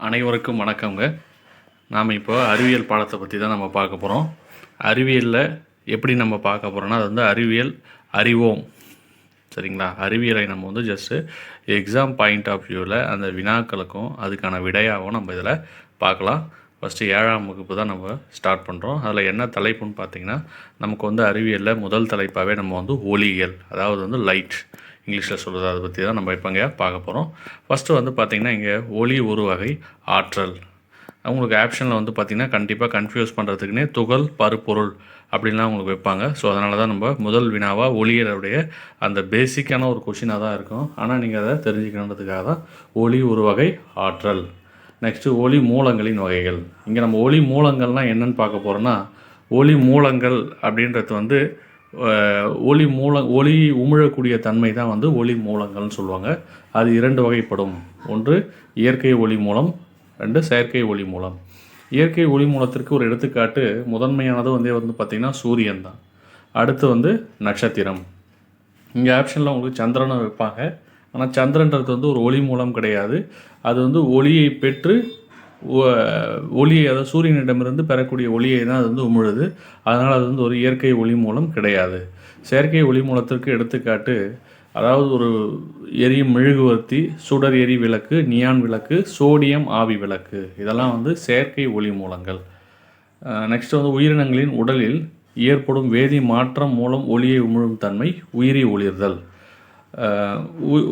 அனைவருக்கும் வணக்கங்க நாம் இப்போ அறிவியல் பாடத்தை பற்றி தான் நம்ம பார்க்க போகிறோம் அறிவியலில் எப்படி நம்ம பார்க்க போகிறோம்னா அது வந்து அறிவியல் அறிவோம். சரிங்களா? அறிவியலை நம்ம வந்து ஜஸ்ட்டு எக்ஸாம் பாயிண்ட் ஆஃப் வியூவில் அந்த வினாக்களுக்கும் அதுக்கான விடையாகவும் நம்ம இதில் பார்க்கலாம். ஃபஸ்ட்டு ஏழாம் வகுப்பு தான் நம்ம ஸ்டார்ட் பண்ணுறோம் அதில் என்ன தலைப்புன்னு பார்த்தீங்கன்னா நமக்கு வந்து அறிவியலில் முதல் தலைப்பாகவே நம்ம வந்து ஒளியியல் அதாவது வந்து லைட் இங்கிலீஷில் சொல்கிறது அதை பற்றி தான் நம்ம இப்போ இங்கே பார்க்க போகிறோம் ஃபஸ்ட்டு வந்து பார்த்திங்கன்னா இங்கே ஒளி ஒரு வகை ஆற்றல். உங்களுக்கு ஆப்ஷனில் வந்து பார்த்திங்கன்னா கண்டிப்பாக கன்ஃபியூஸ் பண்ணுறதுக்குனே துகள் பருப்பொருள் அப்படின்லாம் உங்களுக்கு வைப்பாங்க. ஸோ அதனால தான் நம்ம முதல் வினாவாக ஒளியருடைய அந்த பேசிக்கான ஒரு கொஷினாக தான் இருக்கும். ஆனால் நீங்கள் அதை தெரிஞ்சுக்கணுன்றதுக்காக தான் ஒளி ஒரு வகை ஆற்றல். நெக்ஸ்ட்டு ஒளி மூலங்களின் வகைகள். இங்கே நம்ம ஒளி மூலங்கள்னால் என்னன்னு பார்க்க போகிறோன்னா ஒளி மூலங்கள் அப்படின்றது வந்து ஒளி மூல ஒளி உமிழக்கூடிய தன்மை தான் வந்து ஒளி மூலங்கள்னு சொல்லுவாங்க. அது இரண்டு வகைப்படும். ஒன்று இயற்கை ஒளி மூலம். ரெண்டு செயற்கை ஒளி மூலம். இயற்கை ஒளி மூலத்திற்கு ஒரு எடுத்துக்காட்டு முதன்மையானது வந்து வந்து பார்த்திங்கன்னா சூரியன் தான். அடுத்து வந்து நட்சத்திரம். இங்கே ஆப்ஷனில் உங்களுக்கு சந்திரனை வைப்பாங்க ஆனால் சந்திரன்றது வந்து ஒரு ஒளி மூலம் கிடையாது. அது வந்து ஒளியை பெற்று ஒளியை அதாவது சூரியனிடமிருந்து பெறக்கூடிய ஒளியை தான் அது வந்து உமிழுது. அதனால் அது வந்து ஒரு இயற்கை ஒளி மூலம் கிடையாது. செயற்கை ஒளி மூலத்திற்கு எடுத்துக்காட்டு அதாவது ஒரு எரியும் மெழுகுவர்த்தி சுடர் எரி விளக்கு நியான் விளக்கு சோடியம் ஆவி விளக்கு. இதெல்லாம் வந்து செயற்கை ஒளி மூலங்கள். நெக்ஸ்ட் வந்து உயிரினங்களின் உடலில் ஏற்படும் வேதி மாற்றம் மூலம் ஒளியை உமிழும் தன்மை உயிரி ஒளிர்தல்.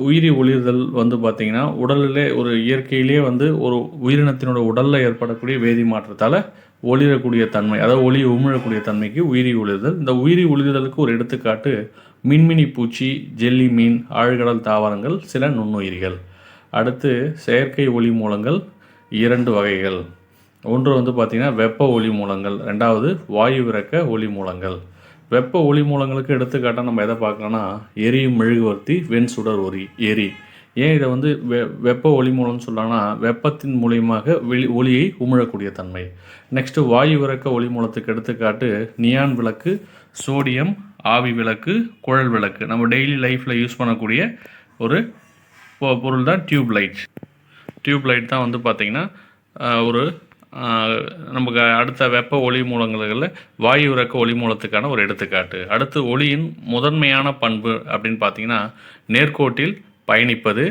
உயிரி ஒளிர்தல் வந்து பார்த்திங்கன்னா உடலிலே ஒரு இயற்கையிலே வந்து ஒரு உயிரினத்தினோட உடலில் ஏற்படக்கூடிய வேதி மாற்றத்தால் ஒளிரக்கூடிய தன்மை அதாவது ஒளி உமிழக்கூடிய தன்மைக்கு உயிரி ஒளிர்தல். இந்த உயிரி ஒளிர்தலுக்கு ஒரு எடுத்துக்காட்டு மின்மினி பூச்சி ஜெல்லி மீன் ஆழ்கடல் தாவரங்கள் சில நுண்ணுயிரிகள். அடுத்து செயற்கை ஒளி மூலங்கள் இரண்டு வகைகள். ஒன்று வந்து பார்த்திங்கன்னா வெப்ப ஒளி மூலங்கள். ரெண்டாவது வாயு இறக்க ஒளி மூலங்கள். வெப்ப ஒளி மூலங்களுக்கு எடுத்துக்காட்டாக நம்ம எதை பார்க்கலாம்னா எரியும் மெழுகுவர்த்தி வெண் சுடர் ஒரி எரி. ஏன் இதை வந்து வெ வெப்ப ஒளி மூலம்னு சொல்லலாம்னா வெப்பத்தின் மூலியமாக வெளி ஒளியை உமிழக்கூடிய தன்மை. நெக்ஸ்ட்டு வாயு இறக்க ஒளி மூலத்துக்கு எடுத்துக்காட்டு நியான் விளக்கு சோடியம் ஆவி விளக்கு குழல் விளக்கு. நம்ம டெய்லி லைஃப்பில் யூஸ் பண்ணக்கூடிய ஒரு பொ- பொருள் தான் டியூப் லைட் டியூப் லைட் தான் வந்து பார்த்திங்கன்னா ஒரு நமக்கு அடுத்த வெப்ப ஒளி மூலங்களில் வாயு இறக்க ஒளி மூலத்துக்கான ஒரு எடுத்துக்காட்டு. அடுத்து ஒளியின் முதன்மையான பண்பு அப்படின்னு பார்த்தீங்கன்னா நேர்கோட்டில் பயணிப்பது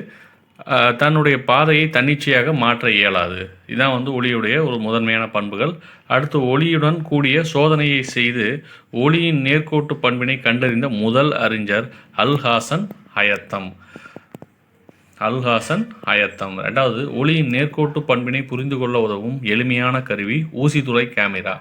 தன்னுடைய பாதையை தன்னிச்சையாக மாற்ற இயலாது. இதான் வந்து ஒளியுடைய ஒரு முதன்மையான பண்புகள். அடுத்து ஒளியுடன் கூடிய சோதனையை செய்து ஒளியின் நேர்கோட்டு பண்பினை கண்டறிந்த முதல் அறிஞர் அல்ஹாசன் ஹயத்தம். அல்ஹாசன் அயத்தம் ரெண்டாவது ஒளியின் நேர்கோட்டு பண்பினை புரிந்து கொள்ள உதவும் எளிமையான கருவி ஊசித்துளை கேமரா.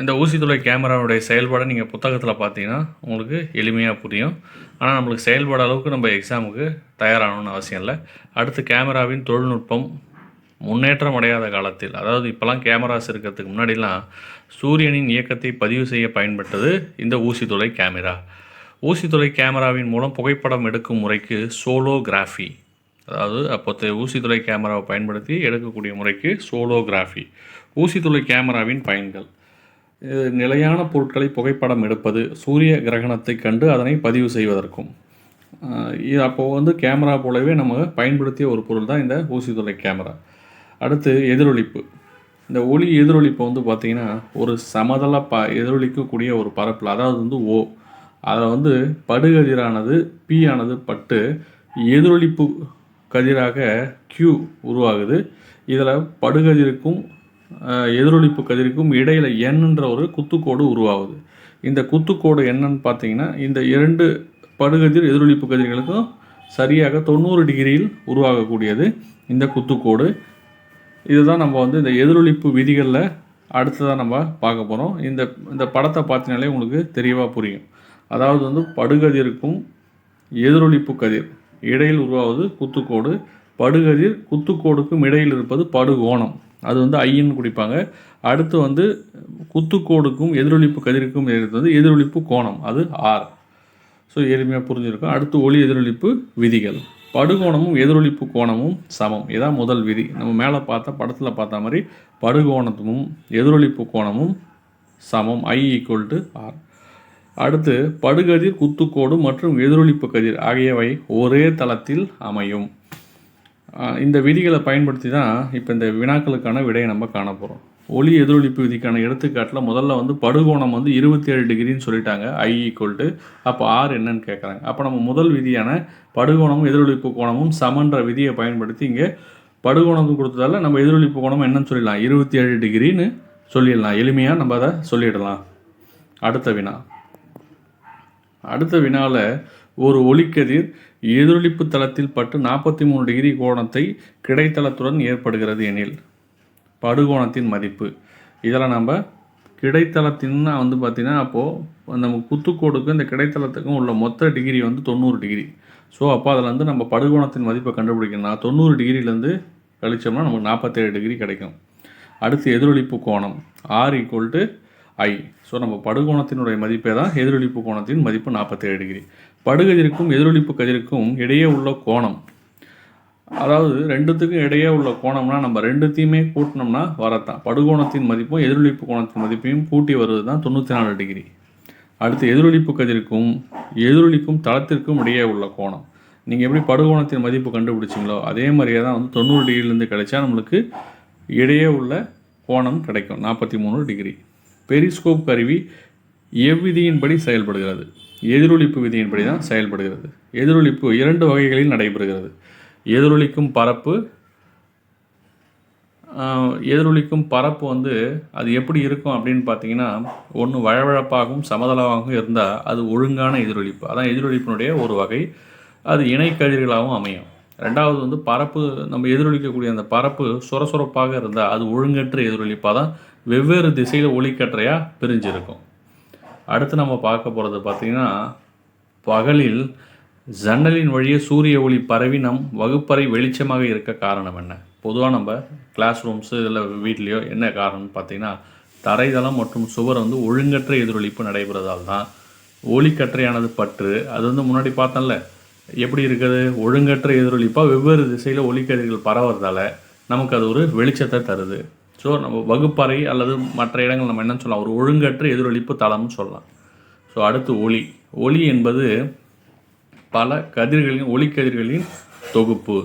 இந்த ஊசித்துளை கேமராவுடைய செயல்பாடை நீங்கள் புத்தகத்தில் பார்த்தீங்கன்னா உங்களுக்கு எளிமையாக புரியும். ஆனால் நம்மளுக்கு செயல்பட அளவுக்கு நம்ம எக்ஸாமுக்கு தயாராகணும்னு அவசியம் இல்லை. அடுத்து கேமராவின் தொழில்நுட்பம் முன்னேற்றம் அடையாத காலத்தில். அதாவது இப்போலாம் கேமராஸ் இருக்கிறதுக்கு முன்னாடிலாம் சூரியனின் இயக்கத்தை பதிவு செய்ய பயன்பட்டது இந்த ஊசித்துளை கேமரா. ஊசித்துளை கேமராவின் மூலம் புகைப்படம் எடுக்கும் முறைக்கு சோலோகிராஃபி. அதாவது அப்போதைய ஊசித்துளை கேமராவை பயன்படுத்தி எடுக்கக்கூடிய முறைக்கு சோலோகிராஃபி. ஊசித்துளை கேமராவின் பயன்கள். இது நிலையான பொருட்களை புகைப்படம் எடுப்பது சூரிய கிரகணத்தை கண்டு அதனை பதிவு செய்வதற்கும். இது அப்போது வந்து கேமரா போலவே நம்ம பயன்படுத்திய ஒரு பொருள் தான் இந்த ஊசித்துளை கேமரா. அடுத்து எதிரொலிப்பு இந்த ஒளி எதிரொலிப்பு வந்து பார்த்திங்கன்னா ஒரு சமதள ப எதிரொலிக்கக்கூடிய ஒரு பரப்பில் அதாவது வந்து ஓ அதில் வந்து படுகதிரானது பி ஆனது பட்டு எதிரொலிப்பு கதிராக கியூ உருவாகுது. இதில் படுகதிருக்கும் எதிரொலிப்பு கதிருக்கும் இடையில் என்ற ஒரு குத்துக்கோடு உருவாகுது. இந்த குத்துக்கோடு என்னன்னு பார்த்தீங்கன்னா இந்த இரண்டு படுகதிர் எதிரொலிப்பு கதிர்களுக்கும் சரியாக தொண்ணூறு டிகிரியில் உருவாகக்கூடியது இந்த குத்துக்கோடு. இதுதான் நம்ம வந்து இந்த எதிரொலிப்பு விதிகளில் அடுத்ததாக நம்ம பார்க்க போகிறோம் இந்த இந்த படத்தை பார்த்தினாலே உங்களுக்கு தெளிவாக புரியும். அதாவது வந்து படுகதிருக்கும் எதிரொலிப்பு கதிர். இடையில் உருவாவது குத்துக்கோடு. படுகதிர் குத்துக்கோடுக்கும் இடையில் இருப்பது படுகோணம். அது வந்து ஐயன்னு குடிப்பாங்க அடுத்து வந்து குத்துக்கோடுக்கும் எதிரொலிப்பு கதிருக்கும் இருப்பது எதிரொலிப்பு கோணம். அது ஆர் ஸோ எளிமையாக புரிஞ்சிருக்கும். அடுத்து ஒளி எதிரொலிப்பு விதிகள். படுகோணமும் எதிரொலிப்பு கோணமும் சமம். இதான் முதல் விதி. நம்ம மேலே பார்த்த படத்தில் பார்த்த மாதிரி படுகோணத்தும் எதிரொலிப்பு கோணமும் சமம். ஐ ஈக்குவல் டு அடுத்து படுகதிர் குத்துக்கோடு மற்றும் எதிரொலிப்பு கதிர் ஆகியவை ஒரே தளத்தில் அமையும். இந்த விதிகளை பயன்படுத்தி தான் இப்போ இந்த வினாக்களுக்கான விடையை நம்ம காண போகிறோம் ஒளி எதிரொலிப்பு விதிக்கான எடுத்துக்காட்டில் முதல்ல வந்து படுகோணம் வந்து இருபத்தி ஏழு டிகிரின்னு சொல்லிட்டாங்க. ஐ ஈக்குவல் டு அப்போ ஆர் என்னன்னு கேட்குறாங்க அப்போ நம்ம முதல் விதியான படுகோணமும் எதிரொலிப்பு கோணமும் சமன்ற விதியை பயன்படுத்தி இங்கே படுகோணம் கொடுத்ததால நம்ம எதிரொலிப்பு கோணம் என்னன்னு சொல்லிடலாம். இருபத்தி ஏழு டிகிரின்னு சொல்லிடலாம். எளிமையாக நம்ம அதை சொல்லிடலாம். அடுத்த வினா. அடுத்த வினால ஒரு ஒளிக்கதிர் எதிரொலிப்பு தளத்தில் பட்டு நாற்பத்தி மூணு டிகிரி கோணத்தை கிடைத்தளத்துடன் ஏற்படுகிறது எனில் படுகோணத்தின் மதிப்பு. இதில் நம்ம கிடைத்தளத்தின்னா வந்து பார்த்திங்கன்னா அப்போது நம்ம குத்துக்கோடுக்கும் இந்த கிடைத்தளத்துக்கும் உள்ள மொத்த டிகிரி வந்து தொண்ணூறு டிகிரி. ஸோ அப்போ அதில் வந்து நம்ம படுகோணத்தின் மதிப்பை கண்டுபிடிக்கணும்னா தொண்ணூறு டிகிரிலேருந்து கழிச்சோம்னா நமக்கு நாற்பத்தேழு டிகிரி கிடைக்கும். அடுத்து எதிரொலிப்பு கோணம். R equal to I. So நம்ம படுகோணத்தினுடைய மதிப்பே தான் எதிரொலிப்பு கோணத்தின் மதிப்பு நாற்பத்தேழு டிகிரி. படுகதிருக்கும் எதிரொலிப்பு கதிருக்கும் இடையே உள்ள கோணம். அதாவது ரெண்டுத்துக்கும் இடையே உள்ள கோணம்னா நம்ம ரெண்டுத்தையுமே கூட்டினோம்னா வரத்தான். படுகோணத்தின் மதிப்பும் எதிரொலிப்பு கோணத்தின் மதிப்பையும் கூட்டி வருவது தான் தொண்ணூற்றி நாலு டிகிரி. அடுத்து எதிரொலிப்பு கதிருக்கும் எதிரொலிக்கும் தளத்திற்கும் இடையே உள்ள கோணம். நீங்கள் எப்படி படுகோணத்தின் மதிப்பு கண்டுபிடிச்சிங்களோ அதே மாதிரியே தான் வந்து தொண்ணூறு டிகிரிலேருந்து கிடைச்சா நம்மளுக்கு இடையே உள்ள கோணம் கிடைக்கும். நாற்பத்தி மூணு டிகிரி. பெரிஸ்கோப் கருவி எவ்விதியின்படி செயல்படுகிறது? எதிரொலிப்பு விதியின்படி தான் செயல்படுகிறது. எதிரொலிப்பு இரண்டு வகைகளில் நடைபெறுகிறது. எதிரொலிக்கும் பரப்பு எதிரொலிக்கும் பரப்பு வந்து அது எப்படி இருக்கும் அப்படின்னு பார்த்தீங்கன்னா ஒன்று வழவழப்பாகவும் சமதளமாகவும் இருந்தால் அது ஒழுங்கான எதிரொலிப்பு. அதான் எதிரொலிப்பினுடைய ஒரு வகை. அது இணைக்கதிர்களாகவும் அமையும். ரெண்டாவது வந்து பரப்பு நம்ம எதிரொலிக்கக்கூடிய அந்த பரப்பு சுரசுரப்பாக இருந்தால் அது ஒழுங்கற்ற எதிரொலிப்பாக தான் வெவ்வேறு திசையில் ஒளிக்கற்றையாக பிரிஞ்சிருக்கும். அடுத்து நம்ம பார்க்க போகிறது பார்த்திங்கன்னா பகலில் ஜன்னலின் வழியே சூரிய ஒளி பரவி நம் வகுப்பறை வெளிச்சமாக இருக்க காரணம் என்ன? பொதுவாக நம்ம கிளாஸ் ரூம்ஸு இதில் வீட்லேயோ என்ன காரணம்னு பார்த்திங்கன்னா தரைதளம் மற்றும் சுவர் வந்து ஒழுங்கற்ற எதிரொலிப்பு நடைபெறதால் தான் ஒளிக்கற்றையானது பற்று. அது வந்து முன்னாடி பார்த்தோம்ல எப்படி இருக்குது? ஒழுங்கற்ற எதிரொலிப்பாக வெவ்வேறு திசையில் ஒளிக்கதிர்கள் பரவுறதால நமக்கு அது ஒரு வெளிச்சத்தை தருது. ஸோ நம்ம வகுப்பறை அல்லது மற்ற இடங்கள் நம்ம என்னன்னு சொல்லலாம். ஒரு ஒழுங்கற்ற எதிரொலிப்பு தளம்னு சொல்லலாம். ஸோ அடுத்து ஒளி. ஒளி என்பது பல கதிர்களின் ஒளிக்கதிர்களின் தொகுப்பு.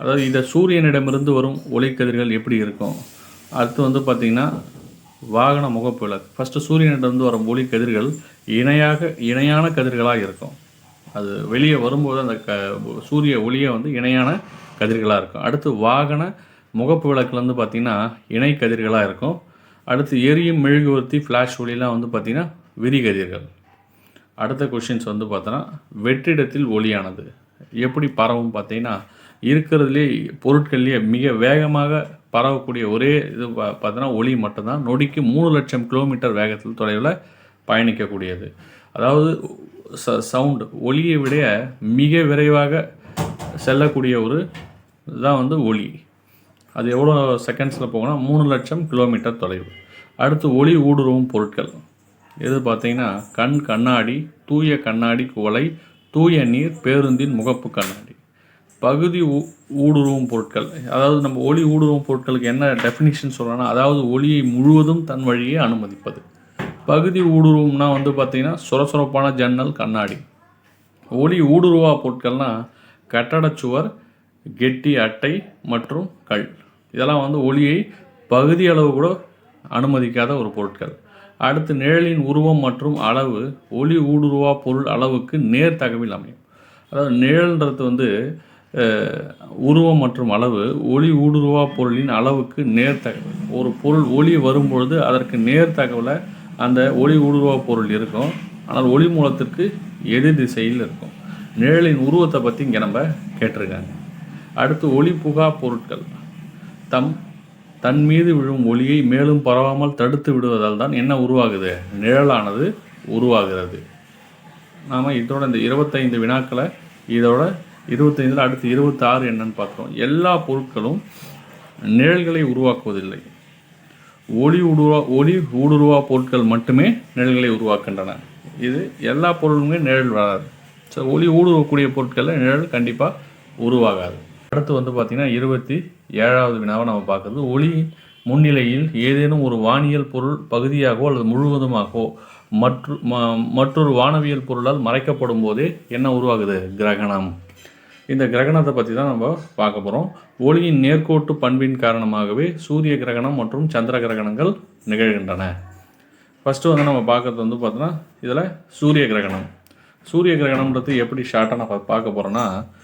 அதாவது இந்த சூரியனிடமிருந்து வரும் ஒளிக்கதிர்கள் எப்படி இருக்கும்? அடுத்து வந்து பார்த்திங்கன்னா வாகன முகப்பு விளக்கு ஃபஸ்ட்டு சூரியனிடமிருந்து வரும் ஒளிக்கதிர்கள் இணையாக இணையான கதிர்களாக இருக்கும். அது வெளியே வரும்போது அந்த க சூரிய ஒளியை வந்து இணையான கதிர்களாக இருக்கும். அடுத்து வாகன முகப்பு விளக்கில் வந்து பார்த்திங்கன்னா இணை கதிர்களாக இருக்கும். அடுத்து எரியும் மெழுகுவர்த்தி ஃப்ளாஷ் ஒளிலாம் வந்து பார்த்திங்கன்னா விரிகதிர்கள் அடுத்த கொஷின்ஸ் வந்து பார்த்தோன்னா வெற்றிடத்தில் ஒளியானது. எப்படி பரவும் பார்த்தீங்கன்னா இருக்கிறதுலே பொருட்கள்லேயே மிக வேகமாக பரவக்கூடிய ஒரே இது பா- பார்த்தோன்னா ஒளி மட்டும்தான். நொடிக்கு மூணு லட்சம் கிலோமீட்டர் வேகத்தில் தொலைவில் பயணிக்கக்கூடியது. அதாவது ச சவுண்டு ஒளியை விட மிக விரைவாக செல்லக்கூடிய ஒரு தான் வந்து ஒளி. அது எவ்வளோ செகண்ட்ஸில் போகணும்னா மூணு லட்சம் கிலோமீட்டர் தொலைவு. அடுத்து ஒளி ஊடுருவும் பொருட்கள். எது பார்த்தீங்கன்னா கண் கண்ணாடி தூய கண்ணாடி குவளை தூய நீர் பேருந்தின் முகப்பு கண்ணாடி. பகுதி ஊ- ஊடுருவும் பொருட்கள். அதாவது நம்ம ஒளி ஊடுருவும் பொருட்களுக்கு என்ன டெஃபினிஷன் சொல்கிறோன்னா அதாவது ஒளியை முழுவதும் தன் வழியே அனுமதிப்பது. பகுதி ஊடுருவும்னா வந்து பார்த்திங்கன்னா சுரசுரப்பான ஜன்னல் கண்ணாடி. ஒளி ஊடுருவா பொருட்கள்னால் கட்டடச் சுவர் கெட்டி அட்டை மற்றும் கல். இதெல்லாம் வந்து ஒளியை பகுதி அளவு கூட அனுமதிக்காத ஒரு பொருட்கள். அடுத்து நிழலின் உருவம் மற்றும் அளவு ஒளி ஊடுருவா பொருள் அளவுக்கு நேர் தகவில் அமையும். அதாவது நிழல்ன்றது வந்து உருவம் மற்றும் அளவு ஒளி ஊடுருவா பொருளின் அளவுக்கு நேர் தகவல் ஒரு பொருள் ஒளி வரும்பொழுது அதற்கு நேர் தகவலை அந்த ஒளி ஊடுருவா பொருள் இருக்கும். ஆனால் ஒளி மூலத்திற்கு எதிர் திசையில் இருக்கும். நிழலின் உருவத்தை பற்றி இங்கே நம்ம கேட்டிருக்காங்க. அடுத்து ஒளி புகா பொருட்கள். தம் தன் மீது விழும் ஒளியை மேலும் பரவாமல் தடுத்து விடுவதால் தான் என்ன உருவாகுது? நிழலானது உருவாகிறது. நாம் இதோட இந்த இருபத்தைந்து வினாக்களை இதோட இருபத்தைந்தில் அடுத்து இருபத்தாறு என்னன்னு பார்க்குறோம். எல்லா பொருட்களும் நிழல்களை உருவாக்குவதில்லை. ஒளி ஊடுருவா ஒளி ஊடுருவா பொருட்கள் மட்டுமே நிழல்களை உருவாக்கின்றன இது எல்லா பொருளுமே நிழல் வராது. ஸோ ஒளி ஊடுருவக்கூடிய பொருட்களில் நிழல் கண்டிப்பாக உருவாகாது. அடுத்து வந்து பார்த்திங்கன்னா இருபத்தி ஏழாவது வினாவை நம்ம பார்க்குறது. ஒளி முன்னிலையில் ஏதேனும் ஒரு வானியல் பொருள் பகுதியாகவோ அல்லது முழுவதுமாகவோ மற்ற ம- மற்றொரு வானவியல் பொருளால் மறைக்கப்படும் போதே என்ன உருவாகுது? கிரகணம். இந்த கிரகணத்தை பற்றி தான் நம்ம பார்க்க போகிறோம் ஒளியின் நேர்கோட்டு பண்பின் காரணமாகவே சூரிய கிரகணம் மற்றும் சந்திர கிரகணங்கள் நிகழ்கின்றன. ஃபஸ்ட்டு வந்து நம்ம பார்க்குறது வந்து பார்த்தோன்னா இதில் சூரிய கிரகணம். சூரிய கிரகணம்ன்றது எப்படி ஷார்ட்டாக நம்ம பார்க்க போகிறோன்னா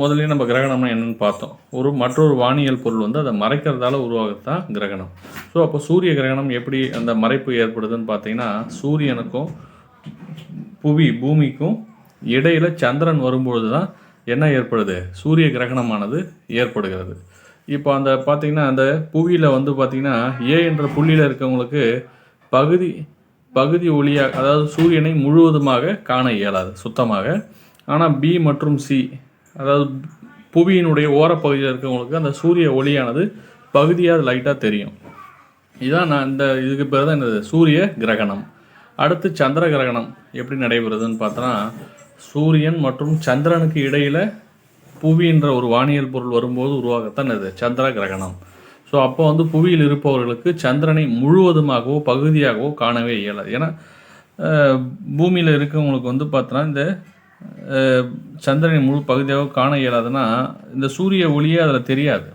முதல்ல நம்ம கிரகணம்னா என்னென்னு பார்த்தோம். ஒரு மற்றொரு வானியல் பொருள் வந்து அதை மறைக்கிறதால உருவாகத்தான் தான் கிரகணம். ஸோ அப்போ சூரிய கிரகணம் எப்படி அந்த மறைப்பு ஏற்படுதுன்னு பார்த்தீங்கன்னா சூரியனுக்கும் புவி பூமிக்கும் இடையில சந்திரன் வரும்பொழுது தான் என்ன ஏற்படுது? சூரிய கிரகணமானது ஏற்படுகிறது. இப்போ அந்த பார்த்தீங்கன்னா அந்த புவியில் வந்து பார்த்திங்கன்னா ஏ என்ற புள்ளியில் இருக்கவங்களுக்கு பகுதி பகுதி ஒளியாக அதாவது சூரியனை முழுவதுமாக காண இயலாது சுத்தமாக. ஆனால் பி மற்றும் சி அதாவது புவியினுடைய ஓரப்பகுதியில் இருக்கிறவங்களுக்கு அந்த சூரிய ஒளியானது பகுதியாக லைட்டாக தெரியும். இதான் நான் இந்த இதுக்கு பேர் தான் என்னது? சூரிய கிரகணம். அடுத்து சந்திர கிரகணம் எப்படி நடைபெறுதுன்னு பார்த்தோன்னா சூரியன் மற்றும் சந்திரனுக்கு இடையில் புவின்ற ஒரு வானியல் பொருள் வரும்போது உருவாகத்தான் இது சந்திர கிரகணம். ஸோ அப்போ வந்து புவியில் இருப்பவர்களுக்கு சந்திரனை முழுவதுமாகவோ பகுதியாகவோ காணவே இயலாது. ஏன்னா பூமியில் இருக்கவங்களுக்கு வந்து பார்த்தோன்னா இந்த சந்திரனின் முழு பகுதியாக காண இயலாதுன்னா இந்த சூரிய ஒளியே அதில் தெரியாது.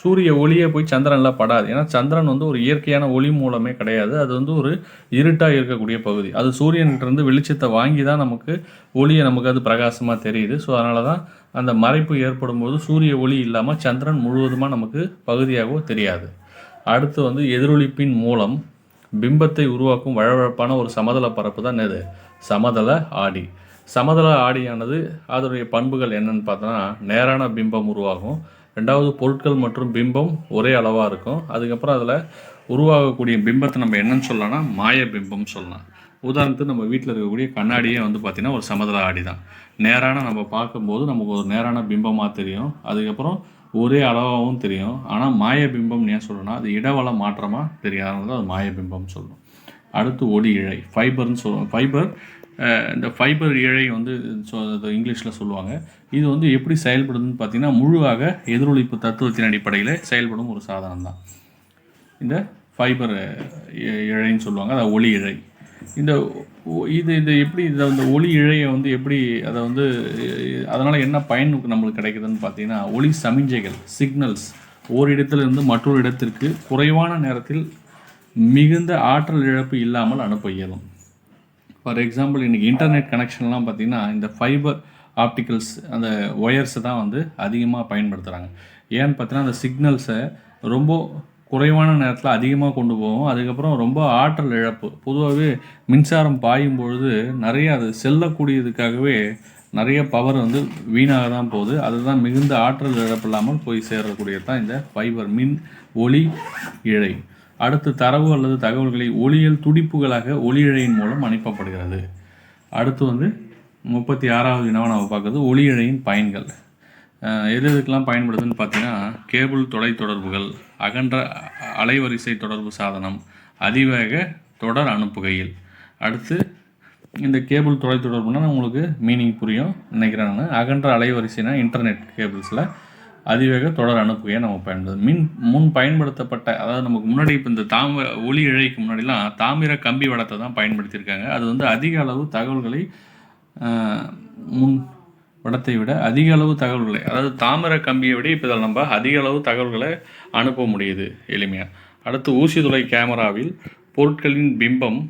சூரிய ஒளியே போய் சந்திரனில் படாது. ஏன்னா சந்திரன் வந்து ஒரு இயற்கையான ஒளி மூலமே கிடையாது. அது வந்து ஒரு இருட்டாக இருக்கக்கூடிய பகுதி. அது சூரியன்கிட்ட இருந்து வெளிச்சத்தை வாங்கி தான் நமக்கு ஒளியை நமக்கு அது பிரகாசமாக தெரியுது. ஸோ அதனால தான் அந்த மறைப்பு ஏற்படும் போது சூரிய ஒளி இல்லாமல் சந்திரன் முழுவதுமாக நமக்கு பகுதியாகவோ தெரியாது. அடுத்து வந்து எதிரொலிப்பின் மூலம் பிம்பத்தை உருவாக்கும் வழவழப்பான ஒரு சமதள பரப்பு தான் இது சமதள ஆடி. சமதள ஆடியானது அதனுடைய பண்புகள் என்னன்னு பார்த்தோன்னா நேரான பிம்பம் உருவாகும். ரெண்டாவது பொருட்கள் மற்றும் பிம்பம் ஒரே அளவாக இருக்கும். அதுக்கப்புறம் அதில் உருவாகக்கூடிய பிம்பத்தை நம்ம என்னன்னு சொல்லலாம்னா மாய பிம்பம் சொல்லலாம். உதாரணத்துக்கு நம்ம வீட்டில் இருக்கக்கூடிய கண்ணாடியே வந்து பார்த்திங்கன்னா ஒரு சமதள ஆடி தான். நேரான நம்ம பார்க்கும்போது நமக்கு ஒரு நேரான பிம்பமாக தெரியும். அதுக்கப்புறம் ஒரே அளவாகவும் தெரியும். ஆனால் மாய பிம்பம் ஏன் சொல்லணும்னா அது இடவள மாற்றமாக தெரியாதனால தான் அது மாய பிம்பம் சொல்லணும் அடுத்து ஒளி இழை ஃபைபர்னு சொல்லுவோம் ஃபைபர் இந்த ஃபைபர் இழை வந்து இங்கிலீஷில் சொல்லுவாங்க. இது வந்து எப்படி செயல்படுதுன்னு பார்த்தீங்கன்னா முழுவாக எதிரொலிப்பு தத்துவத்தின் அடிப்படையில் செயல்படும் ஒரு சாதனம் தான் இந்த ஃபைபர் இழைன்னு சொல்லுவாங்க அதாவது ஒளி இழை. இந்த ஒ- இது இது எப்படி இதை இந்த ஒளி இழையை வந்து எப்படி அதை வந்து அதனால் என்ன பயன் நம்மளுக்கு கிடைக்குதுன்னு பார்த்தீங்கன்னா ஒளி சமிஞ்சைகள் சிக்னல்ஸ் ஓரிடத்திலிருந்து மற்றொரு இடத்திற்கு குறைவான நேரத்தில் மிகுந்த ஆற்றல் இழப்பு இல்லாமல் அனுப்ப இயலும். ஃபார் எக்ஸாம்பிள் இன்றைக்கி இன்டர்நெட் கனெக்ஷன்லாம் பார்த்தீங்கன்னா இந்த ஃபைபர் ஆப்டிக்கல்ஸ் அந்த ஒயர்ஸை தான் வந்து அதிகமாக பயன்படுத்துகிறாங்க ஏன்னு பார்த்தீங்கன்னா அந்த சிக்னல்ஸை ரொம்ப குறைவான நேரத்தில் அதிகமாக கொண்டு போகும். அதுக்கப்புறம் ரொம்ப ஆற்றல் இழப்பு. பொதுவாகவே மின்சாரம் பாயும் பொழுது நிறைய அது செல்லக்கூடியதுக்காகவே நிறைய பவர் வந்து வீணாக தான் போகுது. அதுதான் மிகுந்த ஆற்றல் இழப்பு இல்லாமல் போய் சேரக்கூடியது தான் இந்த ஃபைபர் மின் ஒளி இழை. அடுத்து தரவு அல்லது தகவல்களை ஒளியல் துடிப்புகளாக ஒளி இழையின் மூலம் அனுப்பப்படுகிறது. அடுத்து வந்து முப்பத்தி ஆறாவது வினாவை நம்ம பார்க்குறது ஒளி இழையின் பயன்கள் எது எதுக்கெல்லாம் பயன்படுதுன்னு பார்த்தீங்கன்னா கேபிள் தொலைத்தொடர்புகள் அகன்ற அலைவரிசை தொடர்பு சாதனம் அதிவேக தொடர் அனுப்புகையில். அடுத்து இந்த கேபிள் தொலைத்தொடர்புனா உங்களுக்கு மீனிங் புரியும். நினைக்கிறேன் நான். அகன்ற அலைவரிசைனா இன்டர்நெட் கேபிள்ஸில் அதிவேக தொடர் அனுப்புகையை நம்ம பயன்படுது மின் முன் பயன்படுத்தப்பட்ட அதாவது நமக்கு முன்னாடி இப்போ இந்த தாமிர ஒளி இழைக்கு முன்னாடிலாம் தாமிர கம்பி வடத்தை தான் பயன்படுத்தியிருக்காங்க. அது வந்து அதிக அளவு தகவல்களை முன் வடத்தை விட அதிக அளவு தகவல்களை அதாவது தாமிர கம்பியை விட இப்போ இதில் நம்ம அதிக அளவு தகவல்களை அனுப்ப முடியுது எளிமையாக அடுத்து ஊசி துளை கேமராவில் பொருட்களின் பிம்பம்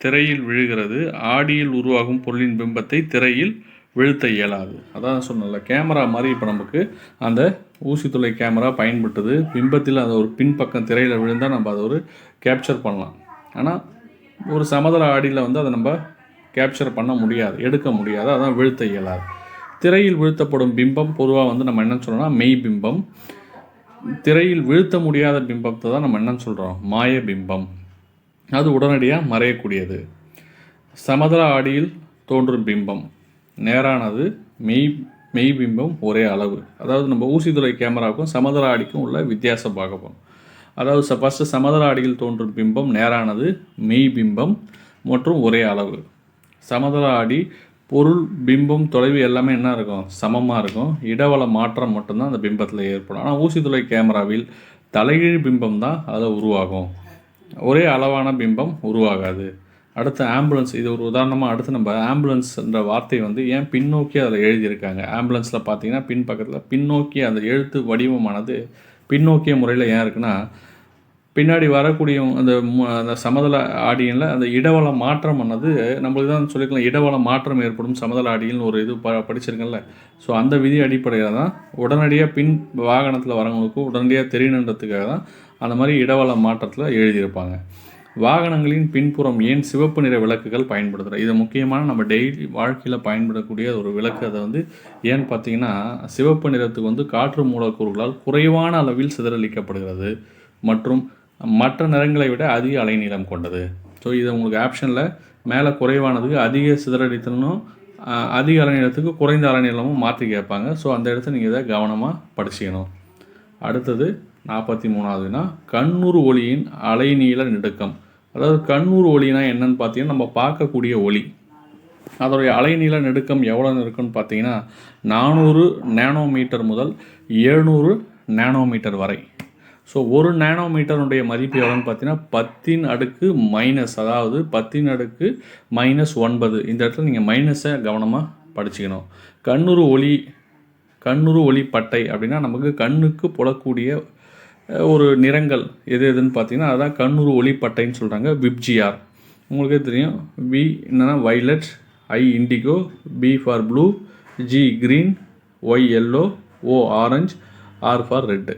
திரையில் விழுகிறது ஆடியில் உருவாகும் பொருளின் பிம்பத்தை திரையில் வீழ்த்த இயலாது. அதான் சொன்னல கேமரா மாதிரி இப்போ நமக்கு அந்த ஊசி துளை கேமரா பயன்படுத்துது பிம்பத்தில் அந்த ஒரு பின்பக்கம் திரையில் விழுந்தால் நம்ம அதை ஒரு கேப்சர் பண்ணலாம். ஆனால் ஒரு சமதள ஆடியில் வந்து அதை நம்ம கேப்சர் பண்ண முடியாது எடுக்க முடியாது. அதான் வீழ்த்த இயலாது. திரையில் வீழ்த்தப்படும் பிம்பம் பொதுவாக வந்து நம்ம என்ன சொல்கிறோம்னா மெய் பிம்பம். திரையில் வீழ்த்த முடியாத பிம்பத்தை தான் நம்ம என்ன சொல்கிறோம் மாய பிம்பம். அது உடனடியாக மறையக்கூடியது. சமதள ஆடியில் தோன்றும் பிம்பம். நேரானது மெய் மெய் பிம்பம் ஒரே அளவு. அதாவது நம்ம ஊசித்துறை கேமராவுக்கும் சமதள ஆடிக்கும் உள்ள வித்தியாசம் பார்க்க போகிறோம் அதாவது ச ஃபஸ்ட்டு சமதள ஆடியில் தோன்றும் பிம்பம் நேரானது மெய் பிம்பம் மற்றும் ஒரே அளவு. சமதள ஆடி பொருள் பிம்பம் தொலைவு எல்லாமே என்ன இருக்கும்? சமமாக இருக்கும். இடவள மாற்றம் மட்டும்தான் அந்த பிம்பத்தில் ஏற்படும். ஆனால் ஊசித்துளை கேமராவில் தலைகீழ் பிம்பம் தான் அதில் உருவாகும். ஒரே அளவான பிம்பம் உருவாகாது. அடுத்து ஆம்புலன்ஸ் இது ஒரு உதாரணமாக அடுத்து நம்ம ஆம்புலன்ஸ்ன்ற வார்த்தை வந்து ஏன் பின்னோக்கி அதில் எழுதியிருக்காங்க? ஆம்புலன்ஸில் பார்த்தீங்கன்னா பின் பக்கத்தில் பின்னோக்கி அந்த எழுத்து வடிவமானது பின்னோக்கிய முறையில் ஏன் இருக்குன்னா பின்னாடி வரக்கூடிய அந்த அந்த சமதள ஆடியனில் அந்த இடவள மாற்றம் ஆனது நம்மளுக்கு தான் சொல்லிக்கலாம் இடவள மாற்றம் ஏற்படும் சமதள ஆடியல்னு ஒரு இது ப படிச்சிருக்கல ஸோ அந்த விதி அடிப்படையில் தான் உடனடியாக பின் வாகனத்தில் வரவங்களுக்கும் உடனடியாக தெரியணுன்றதுக்காக தான் அந்த மாதிரி இடவள மாற்றத்தில் எழுதியிருப்பாங்க. வாகனங்களின் பின்புறம் ஏன் சிவப்பு நிற விளக்குகள் பயன்படுத்துகிறோம் இது முக்கியமான நம்ம டெய்லி வாழ்க்கையில் பயன்படக்கூடிய ஒரு விளக்கு. அதை வந்து ஏன்னு பார்த்தீங்கன்னா சிவப்பு நிறத்துக்கு வந்து காற்று மூலக்கூறுகளால் குறைவான அளவில் சிதறளிக்கப்படுகிறது மற்றும் மற்ற நிறங்களை விட அதிக அலைநீளம் கொண்டது. ஸோ இது உங்களுக்கு ஆப்ஷனில் மேலே குறைவானதுக்கு அதிக சிதறடித்தனும் அதிக அலைநீளத்துக்கு குறைந்த அலைநீளமும் மாற்றி கேட்பாங்க. ஸோ அந்த இடத்த நீங்கள் இதை கவனமாக படிச்சுக்கணும். அடுத்தது நாற்பத்தி மூணாவதுனா கண்ணூர் ஒளியின் அலைநீள நெடுக்கம். அதாவது கண்ணூர் ஒளினா என்னன்னு பார்த்தீங்கன்னா நம்ம பார்க்கக்கூடிய ஒளி. அதோடைய அலைநீள நெடுக்கம் எவ்வளோ இருக்குன்னு பார்த்தீங்கன்னா நானூறு நேனோமீட்டர் முதல் எழுநூறு நேனோமீட்டர் வரை. ஸோ ஒரு நேனோமீட்டருடைய மதிப்பு எவ்வளோன்னு பார்த்தீங்கன்னா பத்தின் அடுக்கு மைனஸ் அதாவது பத்தின் அடுக்கு மைனஸ் ஒன்பது. இந்த இடத்துல நீங்கள் மைனஸை கவனமாக படிச்சுக்கணும். கண்ணுறு ஒளி கண்ணுறு ஒளி பட்டை அப்படின்னா நமக்கு கண்ணுக்கு புலக்கூடிய ஒரு நிறங்கள் எது எதுன்னு பார்த்தீங்கன்னா அதுதான் கண்ணுறு ஒளிப்பட்டைன்னு சொல்கிறாங்க விப்ஜிஆர். உங்களுக்கே தெரியும் வி என்னன்னா violet I indigo B for blue G green Y yellow O orange R for red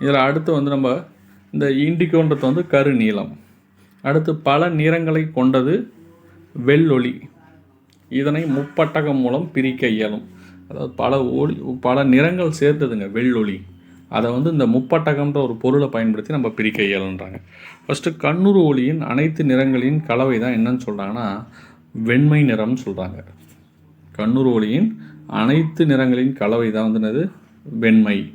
இதில் அடுத்து வந்து நம்ம இந்த இண்டிகோன்றது வந்து கரு நீளம். அடுத்து பல நிறங்களை கொண்டது வெள்ளொளி. இதனை முப்பட்டகம் மூலம் பிரிக்க இயலும். அதாவது பல ஒளி பல நிறங்கள் சேர்த்ததுங்க வெள்ளொளி. அதை வந்து இந்த முப்பட்டகம்ன்ற ஒரு பொருளை பயன்படுத்தி நம்ம பிரிக்க இயலுன்றாங்க ஃபஸ்ட்டு கண்ணுறு ஒளியின் அனைத்து நிறங்களின் கலவை தான் என்னன்னு சொல்கிறாங்கன்னா வெண்மை நிறம்னு சொல்கிறாங்க கண்ணுறு ஒளியின் அனைத்து நிறங்களின் கலவை தான் வந்து என்னது? வெண்மை.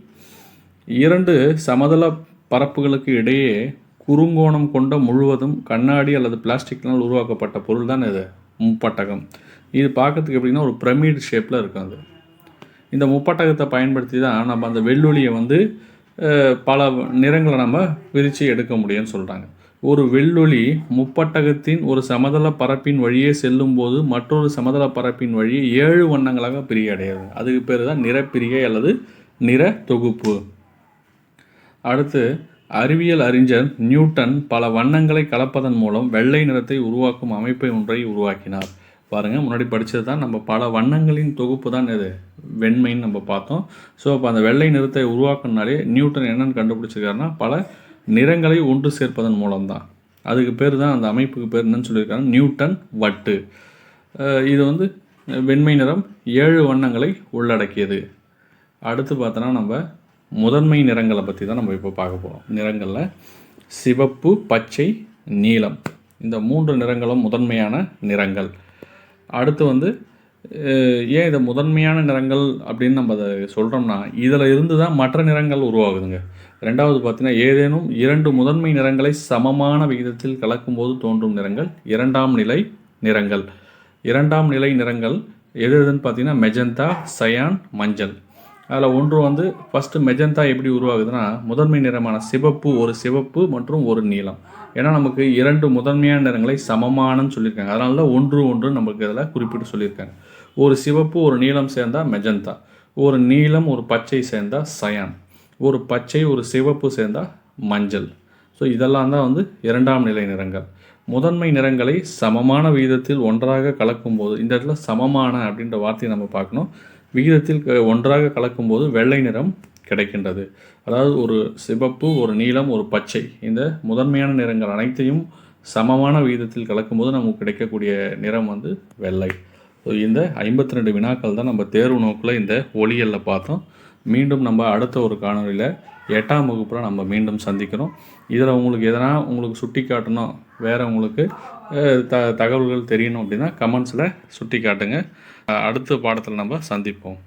இரண்டு சமதள பரப்புகளுக்கு இடையே குறுங்கோணம் கொண்ட முழுவதும் கண்ணாடி அல்லது பிளாஸ்டிக்னால் உருவாக்கப்பட்ட பொருள் தான் இது. முப்பட்டகம். இது பார்க்கறதுக்கு எப்படின்னா ஒரு பிரமிட் ஷேப்பில் இருக்கும் அது. இந்த முப்பட்டகத்தை பயன்படுத்தி தான் நம்ம அந்த வெள்ளொளியை வந்து பல நிறங்களை நம்ம விரித்து எடுக்க முடியும்னு சொல்கிறாங்க ஒரு வெள்ளொளி முப்பட்டகத்தின் ஒரு சமதள பரப்பின் வழியே செல்லும்போது மற்றொரு சமதள பரப்பின் வழியே ஏழு வண்ணங்களாக பிரிய அடையாது அதுக்கு பேர் தான் நிறப்பிரிகை அல்லது நிற தொகுப்பு. அடுத்து அறிவியல் அறிஞர் நியூட்டன் பல வண்ணங்களை கலப்பதன் மூலம் வெள்ளை நிறத்தை உருவாக்கும் அமைப்பை ஒன்றை உருவாக்கினார். பாருங்கள் முன்னாடி படித்தது தான் நம்ம பல வண்ணங்களின் தொகுப்பு தான் இது வெண்மைன்னு நம்ம பார்த்தோம். ஸோ அப்போ அந்த வெள்ளை நிறத்தை உருவாக்கினாலே நியூட்டன் என்னென்னு கண்டுபிடிச்சிருக்காருன்னா பல நிறங்களை ஒன்று சேர்ப்பதன் மூலம்தான். அதுக்கு பேர் தான் அந்த அமைப்புக்கு பேர் என்னன்னு சொல்லியிருக்காங்க நியூட்டன் வட்டு. இது வந்து வெண்மை நிறம் ஏழு வண்ணங்களை உள்ளடக்கியது. அடுத்து பார்த்தோன்னா நம்ம முதன்மை நிறங்களை பற்றி தான் நம்ம இப்போ பார்க்க போகிறோம் நிறங்களில் சிவப்பு பச்சை நீலம். இந்த மூன்று நிறங்களும் முதன்மையான நிறங்கள். அடுத்து வந்து ஏன் இதை முதன்மையான நிறங்கள் அப்படின்னு நம்ம அதை சொல்கிறோம்னா இதில் இருந்து தான் மற்ற நிறங்கள் உருவாகுதுங்க. ரெண்டாவது பார்த்தீங்கன்னா ஏதேனும் இரண்டு முதன்மை நிறங்களை சமமான விகிதத்தில் கலக்கும்போது தோன்றும் நிறங்கள் இரண்டாம் நிலை நிறங்கள். இரண்டாம் நிலை நிறங்கள் எது எதுன்னு பார்த்தீங்கன்னா மெஜந்தா சயான் மஞ்சள். அதில் ஒன்று வந்து ஃபஸ்ட்டு மெஜந்தா எப்படி உருவாகுதுன்னா முதன்மை நிறமான சிவப்பு ஒரு சிவப்பு மற்றும் ஒரு நீலம். ஏன்னா நமக்கு இரண்டு முதன்மையான நிறங்களை சமமானன்னு சொல்லியிருக்காங்க. அதனால தான் ஒன்று ஒன்று நமக்கு இதில் குறிப்பிட்டு சொல்லியிருக்காங்க. ஒரு சிவப்பு ஒரு நீளம் சேர்ந்தால் மெஜந்தா. ஒரு நீளம் ஒரு பச்சை சேர்ந்தா சயான். ஒரு பச்சை ஒரு சிவப்பு சேர்ந்தால் மஞ்சள். ஸோ இதெல்லாம் தான் வந்து இரண்டாம் நிலை நிறங்கள். முதன்மை நிறங்களை சமமான விகிதத்தில் ஒன்றாக கலக்கும்போது இந்த இடத்துல சமமான அப்படின்ற வார்த்தையை நம்ம பார்க்கணும். விகிதத்தில் க- ஒன்றாக கலக்கும்போது வெள்ளை நிறம் கிடைக்கின்றது. அதாவது ஒரு சிவப்பு ஒரு நீலம் ஒரு பச்சை இந்த முதன்மையான நிறங்கள் அனைத்தையும் சமமான விகிதத்தில் கலக்கும்போது நமக்கு கிடைக்கக்கூடிய நிறம் வந்து வெள்ளை. ஸோ இந்த ஐம்பத்தி ரெண்டு வினாக்கள் தான் நம்ம தேர்வு நோக்கில் இந்த ஒளியலில் பார்த்தோம். மீண்டும் நம்ம அடுத்த ஒரு காணொலியில் எட்டாம் வகுப்பில் நம்ம மீண்டும் சந்திக்கிறோம். இதில் உங்களுக்கு எதனா உங்களுக்கு சுட்டி காட்டணும் வேறு உங்களுக்கு த தகவல்கள் தெரியணும் அப்படின்னா கமெண்ட்ஸில் சுட்டி காட்டுங்க. அடுத்த பாடத்தில் நம்ம சந்திப்போம்.